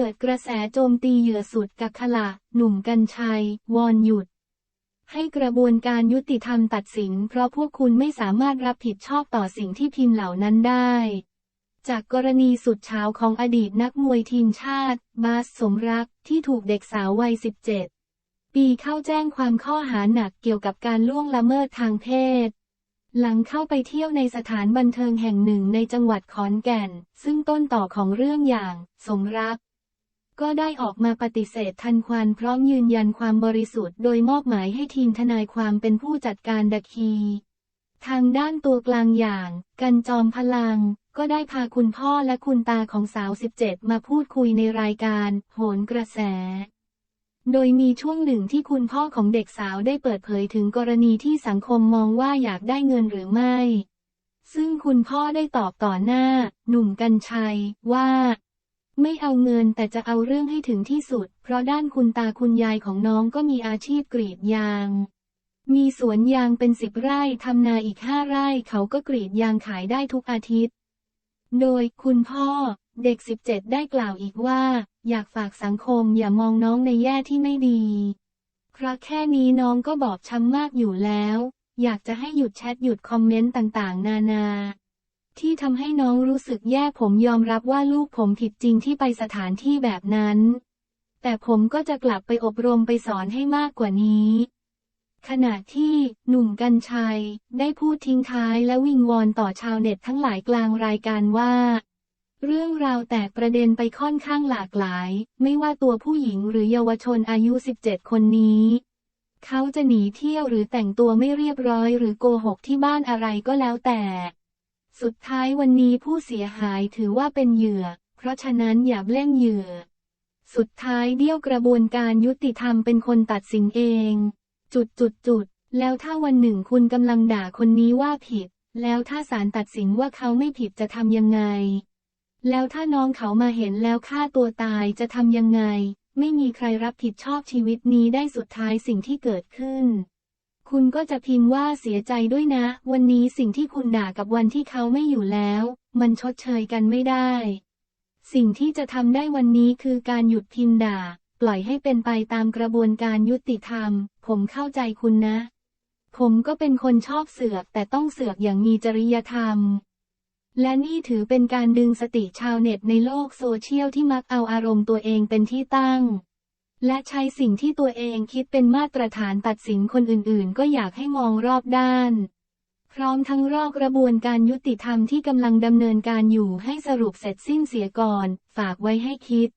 เกิดกระแสโจมตีเหยื่อสุดกักขละหนุ่มกัญชัย วอนหยุด ให้กระบวนการยุติธรรมตัดสิน เพราะพวกคุณไม่สามารถรับผิดชอบต่อสิ่งที่พิมพ์เหล่านั้นได้ จากกรณีสุดเช้าของอดีตนักมวยทีมชาติ บาสสมรักที่ถูกเด็กสาววัย 17 ปีเข้าแจ้งความข้อหาหนักเกี่ยวกับการล่วงละเมิดทางเพศหลังเข้าไปเที่ยวในสถานบันเทิงแห่งหนึ่งในจังหวัดขอนแก่น ซึ่งต้นต่อของเรื่องอย่าง สมรัก ก็ได้ออกมาปฏิเสธทันควันพร้อมยืนยันความบริสุทธิ์โดยมอบหมายให้ทีมทนายความเป็นผู้จัดการดักคี ทางด้านตัวกลางอย่าง กันจอมพลัง ก็ได้พาคุณพ่อและคุณตาของสาว 17 มาพูดคุยในรายการ โหนกระแส โดยมีช่วงหนึ่งที่คุณพ่อของเด็กสาวได้เปิดเผยถึงกรณีที่สังคมมองว่าอยากได้เงินหรือไม่ ซึ่งคุณพ่อได้ตอบต่อหน้า หนุ่มกัญชัยว่า ไม่เอาเงินแต่จะเอาเรื่องให้ถึงที่สุด เพราะด้านคุณตาคุณยายของน้องก็มีอาชีพกรีดยาง มีสวนยางเป็นสิบไร่ทำนาอีกห้าไร่เขาก็กรีดยางขายได้ทุกอาทิตย์ โดยคุณพ่อเด็ก 17 ได้กล่าวอีกว่า อยากฝากสังคมอย่ามองน้องในแย่ที่ไม่ดี เพราะแค่นี้น้องก็บอบช้ำมากอยู่แล้ว อยากจะให้หยุดแชทหยุดคอมเมนต์ต่างๆ นานา ที่ทำให้น้องรู้สึกแย่ผมยอมรับว่าลูกผมผิดจริงที่ไปสถานที่แบบนั้น แต่ผมก็จะกลับไปอบรมไปสอนให้มากกว่านี้ ขณะที่หนุ่มกัญชัย ได้พูดทิ้งท้ายและวิงวอนต่อชาวเน็ตทั้งหลายกลางรายการว่า เรื่องราวแตกประเด็นไปค่อนข้างหลากหลาย ไม่ว่าตัวผู้หญิงหรือเยาวชนอายุ 17 คนนี้เขาจะหนีเที่ยวหรือแต่งตัวไม่เรียบร้อยหรือโกหกที่บ้านอะไรก็แล้วแต่ สุดท้ายวันนี้ผู้เสียหายถือว่าเป็นเหยื่อ เพราะฉะนั้นอย่าเล่นเหยื่อ สุดท้ายเดี่ยวกระบวนการยุติธรรมเป็นคนตัดสินเอง จุดจุดจุดแล้วถ้าวันหนึ่งคุณกำลังด่าคนนี้ว่าผิด แล้วถ้าศาลตัดสินว่าเขาไม่ผิดจะทำยังไง แล้วถ้าน้องเขามาเห็นแล้วฆ่าตัวตายจะทำยังไง ไม่มีใครรับผิดชอบชีวิตนี้ได้สุดท้ายสิ่งที่เกิดขึ้น คุณก็จะพิมพ์ว่าเสียใจด้วยนะ วันนี้สิ่งที่คุณด่ากับวันที่เขาไม่อยู่แล้ว มันชดเชยกันไม่ได้ สิ่งที่จะทำได้วันนี้คือการหยุดพิมพ์ด่า ปล่อยให้เป็นไปตามกระบวนการยุติธรรม ผมเข้าใจคุณนะ ผมก็เป็นคนชอบเสือกแต่ต้องเสือกอย่างมีจริยธรรมและนี่ถือเป็นการดึงสติชาวเน็ตในโลกโซเชียลที่มักเอาอารมณ์ตัวเองเป็นที่ตั้ง และใช้สิ่งที่ตัวเองคิดเป็นมาตรฐานตัดสินคนอื่นๆ ก็อยากให้มองรอบด้าน พร้อมทั้งรอกกระบวนการยุติธรรมที่กำลังดำเนินการอยู่ให้สรุปเสร็จสิ้นเสียก่อน ฝากไว้ให้คิด